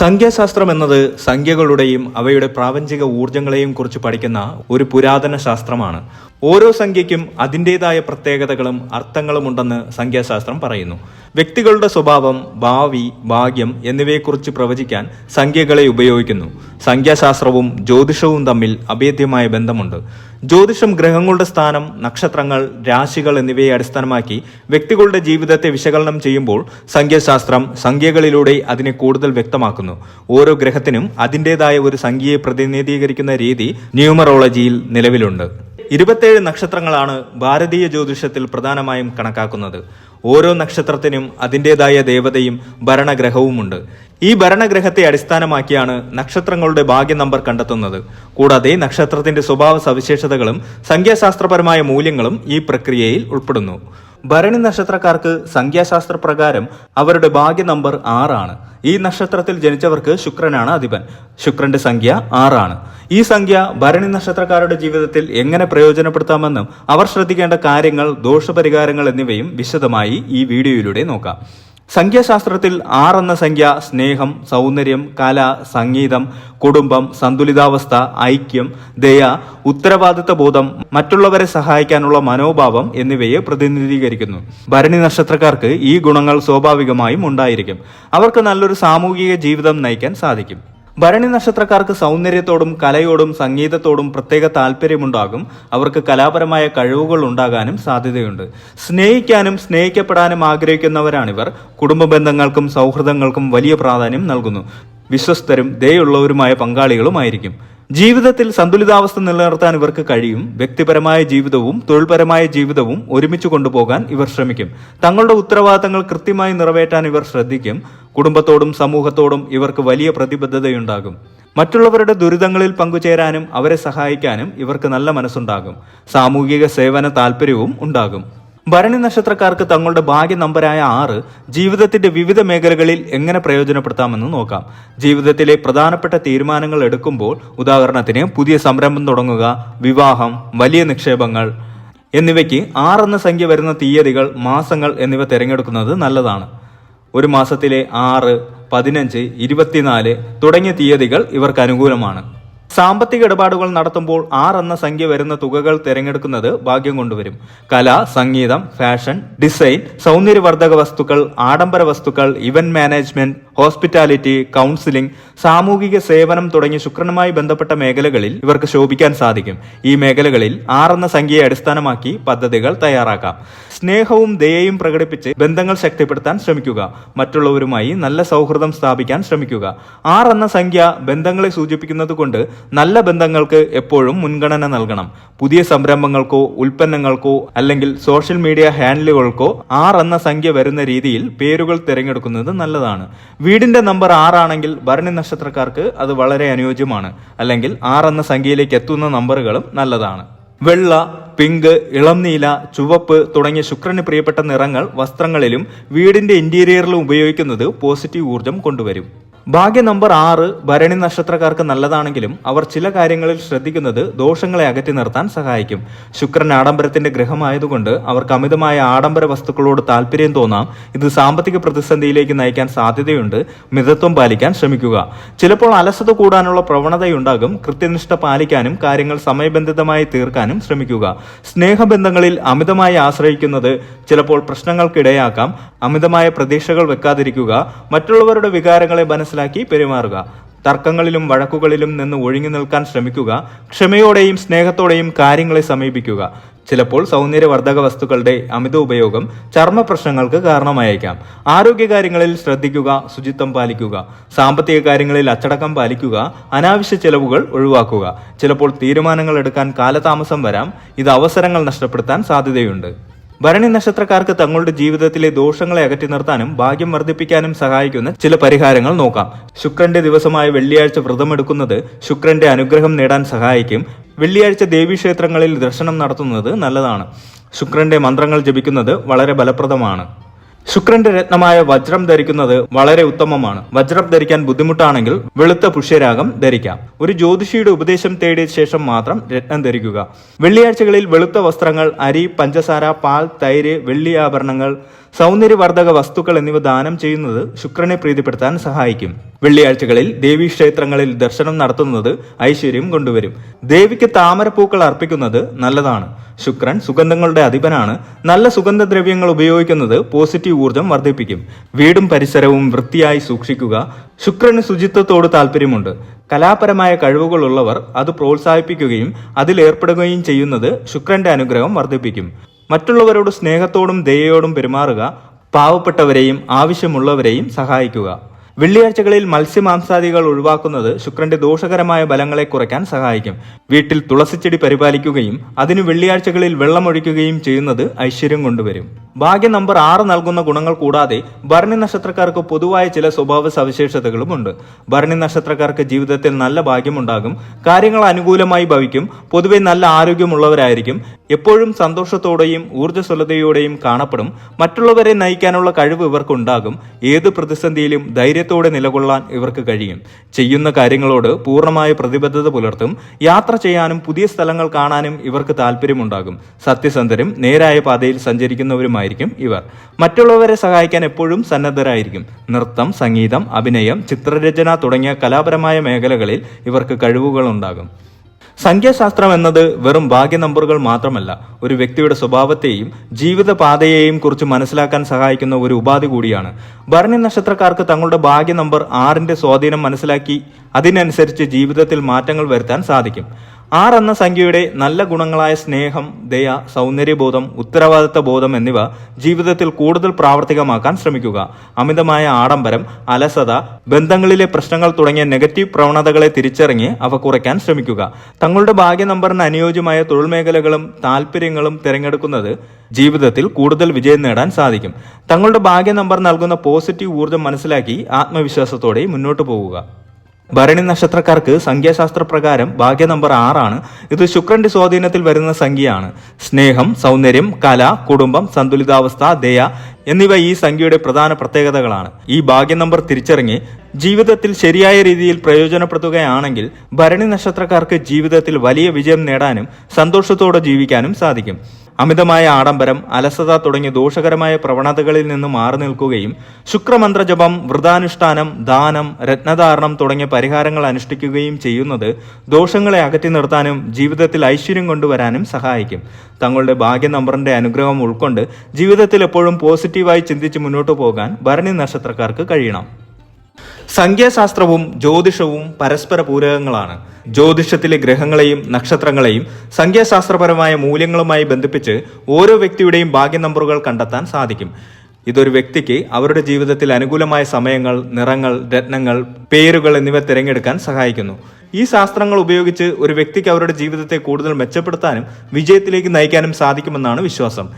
സംഖ്യാശാസ്ത്രം എന്നത് സംഖ്യകളുടെയും അവയുടെ പ്രാപഞ്ചിക ഊർജങ്ങളെയും കുറിച്ച് പഠിക്കുന്ന ഒരു പുരാതന ശാസ്ത്രമാണ്. ഓരോ സംഖ്യയ്ക്കും അതിന്റെതായ പ്രത്യേകതകളും അർത്ഥങ്ങളും ഉണ്ടെന്ന് സംഖ്യാശാസ്ത്രം പറയുന്നു. വ്യക്തികളുടെ സ്വഭാവം ഭാവി ഭാഗ്യം എന്നിവയെക്കുറിച്ച് പ്രവചിക്കാൻ സംഖ്യകളെ ഉപയോഗിക്കുന്നു. സംഖ്യാശാസ്ത്രവും ജ്യോതിഷവും തമ്മിൽ അഭേദ്യമായ ബന്ധമുണ്ട്. ജ്യോതിഷം ഗ്രഹങ്ങളുടെ സ്ഥാനം നക്ഷത്രങ്ങൾ രാശികൾ എന്നിവയെ അടിസ്ഥാനമാക്കി വ്യക്തികളുടെ ജീവിതത്തെ വിശകലനം ചെയ്യുമ്പോൾ സംഖ്യാശാസ്ത്രം സംഖ്യകളിലൂടെ അതിനെ കൂടുതൽ വ്യക്തമാക്കുന്നു. ഓരോ ഗ്രഹത്തിനും അതിന്റെതായ ഒരു സംഖ്യയെ പ്രതിനിധീകരിക്കുന്ന രീതി ന്യൂമറോളജിയിൽ നിലവിലുണ്ട്. ഇരുപത്തേഴ് നക്ഷത്രങ്ങളാണ് ഭാരതീയ ജ്യോതിഷത്തിൽ പ്രധാനമായും കണക്കാക്കുന്നത്. ഓരോ നക്ഷത്രത്തിനും അതിന്റെതായ ദേവതയും ഭരണഗ്രഹവുമുണ്ട്. ഈ ഭരണഗ്രഹത്തെ അടിസ്ഥാനമാക്കിയാണ് നക്ഷത്രങ്ങളുടെ ഭാഗ്യ നമ്പർ കണ്ടെത്തുന്നത്. കൂടാതെ നക്ഷത്രത്തിന്റെ സ്വഭാവ സവിശേഷതകളും സംഖ്യാശാസ്ത്രപരമായ മൂല്യങ്ങളും ഈ പ്രക്രിയയിൽ ഉൾപ്പെടുന്നു. ഭരണി നക്ഷത്രക്കാർക്ക് സംഖ്യാശാസ്ത്ര പ്രകാരം അവരുടെ ഭാഗ്യ നമ്പർ ആറാണ്. ഈ നക്ഷത്രത്തിൽ ജനിച്ചവർക്ക് ശുക്രനാണ് അധിപൻ. ശുക്രന്റെ സംഖ്യ ആറാണ്. ഈ സംഖ്യ ഭരണി നക്ഷത്രക്കാരുടെ ജീവിതത്തിൽ എങ്ങനെ പ്രയോജനപ്പെടുത്താമെന്നും അവർ ശ്രദ്ധിക്കേണ്ട കാര്യങ്ങൾ ദോഷപരിഹാരങ്ങൾ എന്നിവയും വിശദമായി ഈ വീഡിയോയിലൂടെ നോക്കാം. സംഖ്യാശാസ്ത്രത്തിൽ ആറ് എന്ന സംഖ്യ സ്നേഹം സൗന്ദര്യം കല സംഗീതം കുടുംബം സന്തുലിതാവസ്ഥ ഐക്യം ദയ ഉത്തരവാദിത്ത ബോധം മറ്റുള്ളവരെ സഹായിക്കാനുള്ള മനോഭാവം എന്നിവയെ പ്രതിനിധീകരിക്കുന്നു. ഭരണി നക്ഷത്രക്കാർക്ക് ഈ ഗുണങ്ങൾ സ്വാഭാവികമായും ഉണ്ടായിരിക്കും. അവർക്ക് നല്ലൊരു സാമൂഹിക ജീവിതം നയിക്കാൻ സാധിക്കും. ഭരണി നക്ഷത്രക്കാർക്ക് സൗന്ദര്യത്തോടും കലയോടും സംഗീതത്തോടും പ്രത്യേക താല്പര്യമുണ്ടാകും. അവർക്ക് കലാപരമായ കഴിവുകൾ ഉണ്ടാകാനും സാധ്യതയുണ്ട്. സ്നേഹിക്കാനും സ്നേഹിക്കപ്പെടാനും ആഗ്രഹിക്കുന്നവരാണിവർ. കുടുംബ ബന്ധങ്ങൾക്കും സൗഹൃദങ്ങൾക്കും വലിയ പ്രാധാന്യം നൽകുന്നു. വിശ്വസ്തരും ദയുള്ളവരുമായ പങ്കാളികളുമായിരിക്കും. ജീവിതത്തിൽ സന്തുലിതാവസ്ഥ നിലനിർത്താൻ ഇവർക്ക് കഴിയും. വ്യക്തിപരമായ ജീവിതവും തൊഴിൽപരമായ ജീവിതവും ഒരുമിച്ച് കൊണ്ടുപോകാൻ ഇവർ ശ്രമിക്കും. തങ്ങളുടെ ഉത്തരവാദിത്തങ്ങൾ കൃത്യമായി നിറവേറ്റാൻ ഇവർ ശ്രദ്ധിക്കും. കുടുംബത്തോടും സമൂഹത്തോടും ഇവർക്ക് വലിയ പ്രതിബദ്ധതയുണ്ടാകും. മറ്റുള്ളവരുടെ ദുരിതങ്ങളിൽ പങ്കുചേരാനും അവരെ സഹായിക്കാനും ഇവർക്ക് നല്ല മനസ്സുണ്ടാകും. സാമൂഹിക സേവന താല്പര്യവും ഉണ്ടാകും. ഭരണി നക്ഷത്രക്കാർക്ക് തങ്ങളുടെ ഭാഗ്യ നമ്പരായ ആറ് ജീവിതത്തിന്റെ വിവിധ മേഖലകളിൽ എങ്ങനെ പ്രയോജനപ്പെടുത്താമെന്ന് നോക്കാം. ജീവിതത്തിലെ പ്രധാനപ്പെട്ട തീരുമാനങ്ങൾ എടുക്കുമ്പോൾ ഉദാഹരണത്തിന് പുതിയ സംരംഭം തുടങ്ങുക വിവാഹം വലിയ നിക്ഷേപങ്ങൾ എന്നിവയ്ക്ക് ആറെന്ന സംഖ്യ വരുന്ന തീയതികൾ മാസങ്ങൾ എന്നിവ തിരഞ്ഞെടുക്കുന്നത് നല്ലതാണ്. ഒരു മാസത്തിലെ ആറ് പതിനഞ്ച് ഇരുപത്തിനാല് തുടങ്ങിയ തീയതികൾ ഇവർക്ക് അനുകൂലമാണ്. സാമ്പത്തിക ഇടപാടുകൾ നടത്തുമ്പോൾ ആർ എന്ന സംഖ്യ വരുന്ന തുകകൾ തിരഞ്ഞെടുക്കുന്നത് ഭാഗ്യം കൊണ്ടുവരും. കല സംഗീതം ഫാഷൻ ഡിസൈൻ സൗന്ദര്യവർദ്ധക വസ്തുക്കൾ ആഡംബര വസ്തുക്കൾ ഇവന്റ് മാനേജ്മെന്റ് ഹോസ്പിറ്റാലിറ്റി കൗൺസിലിംഗ് സാമൂഹിക സേവനം തുടങ്ങി ശുക്രനുമായി ബന്ധപ്പെട്ട മേഖലകളിൽ ഇവർക്ക് ശോഭിക്കാൻ സാധിക്കും. ഈ മേഖലകളിൽ ആർ എന്ന സംഖ്യയെ അടിസ്ഥാനമാക്കി പദ്ധതികൾ തയ്യാറാക്കാം. സ്നേഹവും ദയയും പ്രകടിപ്പിച്ച് ബന്ധങ്ങൾ ശക്തിപ്പെടുത്താൻ ശ്രമിക്കുക. മറ്റുള്ളവരുമായി നല്ല സൗഹൃദം സ്ഥാപിക്കാൻ ശ്രമിക്കുക. ആർ എന്ന സംഖ്യ ബന്ധങ്ങളെ സൂചിപ്പിക്കുന്നത് കൊണ്ട് നല്ല ബന്ധങ്ങൾക്ക് എപ്പോഴും മുൻഗണന നൽകണം. പുതിയ സംരംഭങ്ങൾക്കോ ഉൽപ്പന്നങ്ങൾക്കോ അല്ലെങ്കിൽ സോഷ്യൽ മീഡിയ ഹാൻഡിലുകൾക്കോ ആർ എന്ന സംഖ്യ വരുന്ന രീതിയിൽ പേരുകൾ തിരഞ്ഞെടുക്കുന്നത് നല്ലതാണ്. വീടിന്റെ നമ്പർ ആറാണെങ്കിൽ ഭരണി നക്ഷത്രക്കാർക്ക് അത് വളരെ അനുയോജ്യമാണ്. അല്ലെങ്കിൽ ആർ എന്ന സംഖ്യയിലേക്ക് എത്തുന്ന നമ്പറുകളും നല്ലതാണ്. വെള്ള പിങ്ക് ഇളം നീല ചുവപ്പ് തുടങ്ങിയ ശുക്രന് പ്രിയപ്പെട്ട നിറങ്ങൾ വസ്ത്രങ്ങളിലും വീടിന്റെ ഇന്റീരിയറിലും ഉപയോഗിക്കുന്നത് പോസിറ്റീവ് ഊർജം കൊണ്ടുവരും. ഭാഗ്യ നമ്പർ ആറ് ഭരണി നക്ഷത്രക്കാർക്ക് നല്ലതാണെങ്കിലും അവർ ചില കാര്യങ്ങളിൽ ശ്രദ്ധിക്കുന്നത് ദോഷങ്ങളെ അകറ്റി നിർത്താൻ സഹായിക്കും. ശുക്രൻ ആഡംബരത്തിന്റെ ഗ്രഹമായതുകൊണ്ട് അവർക്ക് അമിതമായ ആഡംബര വസ്തുക്കളോട് താല്പര്യം തോന്നാം. ഇത് സാമ്പത്തിക പ്രതിസന്ധിയിലേക്ക് നയിക്കാൻ സാധ്യതയുണ്ട്. മിതത്വം പാലിക്കാൻ ശ്രമിക്കുക. ചിലപ്പോൾ അലസത കൂടാനുള്ള പ്രവണതയുണ്ടാകും. കൃത്യനിഷ്ഠ പാലിക്കാനും കാര്യങ്ങൾ സമയബന്ധിതമായി തീർക്കാനും ശ്രമിക്കുക. സ്നേഹബന്ധങ്ങളിൽ അമിതമായി ആശ്രയിക്കുന്നത് ചിലപ്പോൾ പ്രശ്നങ്ങൾക്കിടയാക്കാം. അമിതമായ പ്രതീക്ഷകൾ വെക്കാതിരിക്കുക മറ്റുള്ളവരുടെ വികാരങ്ങളെ മനസ്സിലാക്കി പെരുമാറുക. തർക്കങ്ങളിലും വഴക്കുകളിലും നിന്ന് ഒഴിഞ്ഞു നിൽക്കാൻ ശ്രമിക്കുക. ക്ഷമയോടെയും സ്നേഹത്തോടെയും കാര്യങ്ങളെ സമീപിക്കുക. ചിലപ്പോൾ സൗന്ദര്യവർദ്ധക വസ്തുക്കളുടെ അമിത ഉപയോഗം ചർമ്മ പ്രശ്നങ്ങൾക്ക് കാരണമായേക്കാം. ആരോഗ്യകാര്യങ്ങളിൽ ശ്രദ്ധിക്കുക ശുചിത്വം പാലിക്കുക. സാമ്പത്തിക കാര്യങ്ങളിൽ അച്ചടക്കം പാലിക്കുക. അനാവശ്യ ചെലവുകൾ ഒഴിവാക്കുക. ചിലപ്പോൾ തീരുമാനങ്ങൾ എടുക്കാൻ കാലതാമസം വരാം. ഇത് അവസരങ്ങൾ നഷ്ടപ്പെടുത്താൻ സാധ്യതയുണ്ട്. ഭരണി നക്ഷത്രക്കാർക്ക് തങ്ങളുടെ ജീവിതത്തിലെ ദോഷങ്ങളെ അകറ്റി നിർത്താനും ഭാഗ്യം വർദ്ധിപ്പിക്കാനും സഹായിക്കുന്ന ചില പരിഹാരങ്ങൾ നോക്കാം. ശുക്രന്റെ ദിവസമായ വെള്ളിയാഴ്ച വ്രതമെടുക്കുന്നത് ശുക്രന്റെ അനുഗ്രഹം നേടാൻ സഹായിക്കും. വെള്ളിയാഴ്ച ദേവീക്ഷേത്രങ്ങളിൽ ദർശനം നടത്തുന്നത് നല്ലതാണ്. ശുക്രന്റെ മന്ത്രങ്ങൾ ജപിക്കുന്നത് വളരെ ഫലപ്രദമാണ്. ശുക്രന്റെ രത്നമായ വജ്രം ധരിക്കുന്നത് വളരെ ഉത്തമമാണ്. വജ്രം ധരിക്കാൻ ബുദ്ധിമുട്ടാണെങ്കിൽ വെളുത്ത പുഷ്യരാഗം ധരിക്കാം. ഒരു ജ്യോതിഷിയുടെ ഉപദേശം തേടിയ ശേഷം മാത്രം രത്നം ധരിക്കുക. വെള്ളിയാഴ്ചകളിൽ വെളുത്ത വസ്ത്രങ്ങൾ അരി പഞ്ചസാര പാൽ തൈര് വെള്ളി ആഭരണങ്ങൾ സൗന്ദര്യവർദ്ധക വസ്തുക്കൾ എന്നിവ ദാനം ചെയ്യുന്നത് ശുക്രനെ പ്രീതിപ്പെടുത്താൻ സഹായിക്കും. വെള്ളിയാഴ്ചകളിൽ ദേവീ ക്ഷേത്രങ്ങളിൽ ദർശനം നടത്തുന്നത് ഐശ്വര്യം കൊണ്ടുവരും. ദേവിക്ക് താമരപ്പൂക്കൾ അർപ്പിക്കുന്നത് നല്ലതാണ്. ശുക്രൻ സുഗന്ധങ്ങളുടെ അധിപനാണ്. നല്ല സുഗന്ധദ്രവ്യങ്ങൾ ഉപയോഗിക്കുന്നത് പോസിറ്റീവ് ഊർജം വർദ്ധിപ്പിക്കും. വീടും പരിസരവും വൃത്തിയായി സൂക്ഷിക്കുക ശുക്രന് ശുചിത്വത്തോട് താല്പര്യമുണ്ട് കലാപരമായ കഴിവുകളുള്ളവർ അത് പ്രോത്സാഹിപ്പിക്കുകയും അതിലേർപ്പെടുകയും ചെയ്യുന്നത് ശുക്രന്റെ അനുഗ്രഹം വർദ്ധിപ്പിക്കും. മറ്റുള്ളവരോട് സ്നേഹത്തോടും ദയയോടും പെരുമാറുക പാവപ്പെട്ടവരെയും ആവശ്യമുള്ളവരെയും സഹായിക്കുക. വെള്ളിയാഴ്ചകളിൽ മത്സ്യമാംസാദികൾ ഒഴിവാക്കുന്നത് ശുക്രന്റെ ദോഷകരമായ ബലങ്ങളെ കുറയ്ക്കാൻ സഹായിക്കും. വീട്ടിൽ തുളസിച്ചെടി പരിപാലിക്കുകയും അതിന് വെള്ളിയാഴ്ചകളിൽ വെള്ളമൊഴിക്കുകയും ചെയ്യുന്നത് ഐശ്വര്യം കൊണ്ടുവരും. ഭാഗ്യ നമ്പർ ആറ് നൽകുന്ന ഗുണങ്ങൾ കൂടാതെ ഭരണി നക്ഷത്രക്കാർക്ക് പൊതുവായ ചില സ്വഭാവ സവിശേഷതകളുമുണ്ട് ഭരണി നക്ഷത്രക്കാർക്ക് ജീവിതത്തിൽ നല്ല ഭാഗ്യമുണ്ടാകും. കാര്യങ്ങൾ അനുകൂലമായി ഭവിക്കും. പൊതുവെ നല്ല ആരോഗ്യമുള്ളവരായിരിക്കും. എപ്പോഴും സന്തോഷത്തോടെയും ഊർജസ്വലതയോടെയും കാണപ്പെടും. മറ്റുള്ളവരെ നയിക്കാനുള്ള കഴിവ് ഇവർക്കുണ്ടാകും. ഏത് പ്രതിസന്ധിയിലും ധൈര്യത്തോടെ നിലകൊള്ളാൻ ഇവർക്ക് കഴിയും. ചെയ്യുന്ന കാര്യങ്ങളോട് പൂർണമായ പ്രതിബദ്ധത പുലർത്തും. യാത്ര ചെയ്യാനും പുതിയ സ്ഥലങ്ങൾ കാണാനും ഇവർക്ക് താല്പര്യമുണ്ടാകും സത്യസന്ധരും നേരായ പാതയിൽ സഞ്ചരിക്കുന്നവരുമായിരിക്കും ഇവർ. മറ്റുള്ളവരെ സഹായിക്കാൻ എപ്പോഴും സന്നദ്ധരായിരിക്കും. നൃത്തം സംഗീതം അഭിനയം ചിത്രരചന തുടങ്ങിയ കലാപരമായ മേഖലകളിൽ ഇവർക്ക് കഴിവുകളുണ്ടാകും. സംഖ്യാശാസ്ത്രം എന്നത് വെറും ഭാഗ്യ നമ്പറുകൾ മാത്രമല്ല ഒരു വ്യക്തിയുടെ സ്വഭാവത്തെയും ജീവിതപാതയെയും കുറിച്ച് മനസ്സിലാക്കാൻ സഹായിക്കുന്ന ഒരു ഉപാധി കൂടിയാണ്. ഭരണി നക്ഷത്രക്കാർക്ക് തങ്ങളുടെ ഭാഗ്യ നമ്പർ ആറിന്റെ സ്വാധീനം മനസ്സിലാക്കി അതിനനുസരിച്ച് ജീവിതത്തിൽ മാറ്റങ്ങൾ വരുത്താൻ സാധിക്കും. ആറ് എന്ന സംഖ്യയുടെ നല്ല ഗുണങ്ങളായ സ്നേഹം ദയ സൗന്ദര്യബോധം ഉത്തരവാദിത്ത ബോധം എന്നിവ ജീവിതത്തിൽ കൂടുതൽ പ്രാവർത്തികമാക്കാൻ ശ്രമിക്കുക. അമിതമായ ആഡംബരം അലസത ബന്ധങ്ങളിലെ പ്രശ്നങ്ങൾ തുടങ്ങിയ നെഗറ്റീവ് പ്രവണതകളെ തിരിച്ചറിഞ്ഞ് അവ കുറയ്ക്കാൻ ശ്രമിക്കുക. തങ്ങളുടെ ഭാഗ്യ നമ്പറിന് അനുയോജ്യമായ തൊഴിൽ മേഖലകളും താല്പര്യങ്ങളും തിരഞ്ഞെടുക്കുന്നത് ജീവിതത്തിൽ കൂടുതൽ വിജയം നേടാൻ സാധിക്കും. തങ്ങളുടെ ഭാഗ്യ നമ്പർ നൽകുന്ന പോസിറ്റീവ് ഊർജം മനസ്സിലാക്കി ആത്മവിശ്വാസത്തോടെ മുന്നോട്ട് പോവുക. ഭരണി നക്ഷത്രക്കാർക്ക് സംഖ്യാശാസ്ത്ര പ്രകാരം ഭാഗ്യ നമ്പർ ആറാണ്. ഇത് ശുക്രന്റെ സ്വാധീനത്തിൽ വരുന്ന സംഖ്യയാണ്. സ്നേഹം സൗന്ദര്യം കല കുടുംബം സന്തുലിതാവസ്ഥ ദയ എന്നിവ ഈ സംഖ്യയുടെ പ്രധാന പ്രത്യേകതകളാണ്. ഈ ഭാഗ്യ നമ്പർ തിരിച്ചറിഞ്ഞ് ജീവിതത്തിൽ ശരിയായ രീതിയിൽ പ്രയോജനപ്പെടുത്തുകയാണെങ്കിൽ ഭരണി നക്ഷത്രക്കാർക്ക് ജീവിതത്തിൽ വലിയ വിജയം നേടാനും സന്തോഷത്തോടെ ജീവിക്കാനും സാധിക്കും. അമിതമായ ആഡംബരം അലസത തുടങ്ങിയ ദോഷകരമായ പ്രവണതകളിൽ നിന്ന് മാറി നിൽക്കുകയും ശുക്രമന്ത്രജപം വ്രതാനുഷ്ഠാനം ദാനം രത്നധാരണം തുടങ്ങിയ പരിഹാരങ്ങൾ അനുഷ്ഠിക്കുകയും ചെയ്യുന്നത് ദോഷങ്ങളെ അകറ്റി നിർത്താനും ജീവിതത്തിൽ ഐശ്വര്യം കൊണ്ടുവരാനും സഹായിക്കും. തങ്ങളുടെ ഭാഗ്യ നമ്പറിന്റെ അനുഗ്രഹം ഉൾക്കൊണ്ട് ജീവിതത്തിൽ എപ്പോഴും പോസിറ്റീവായി ചിന്തിച്ച് മുന്നോട്ട് പോകാൻ ഭരണി നക്ഷത്രക്കാർക്ക് കഴിയണം. സംഖ്യാശാസ്ത്രവും ജ്യോതിഷവും പരസ്പര പൂരകങ്ങളാണ്. ജ്യോതിഷത്തിലെ ഗ്രഹങ്ങളെയും നക്ഷത്രങ്ങളെയും സംഖ്യാശാസ്ത്രപരമായ മൂല്യങ്ങളുമായി ബന്ധിപ്പിച്ച് ഓരോ വ്യക്തിയുടെയും ഭാഗ്യ നമ്പറുകൾ കണ്ടെത്താൻ സാധിക്കും. ഇതൊരു വ്യക്തിക്ക് അവരുടെ ജീവിതത്തിൽ അനുകൂലമായ സമയങ്ങൾ നിറങ്ങൾ രത്നങ്ങൾ പേരുകൾ എന്നിവ തിരഞ്ഞെടുക്കാൻ സഹായിക്കുന്നു. ഈ ശാസ്ത്രങ്ങൾ ഉപയോഗിച്ച് ഒരു വ്യക്തിക്ക് അവരുടെ ജീവിതത്തെ കൂടുതൽ മെച്ചപ്പെടുത്താനും വിജയത്തിലേക്ക് നയിക്കാനും സാധിക്കുമെന്നാണ് വിശ്വാസം.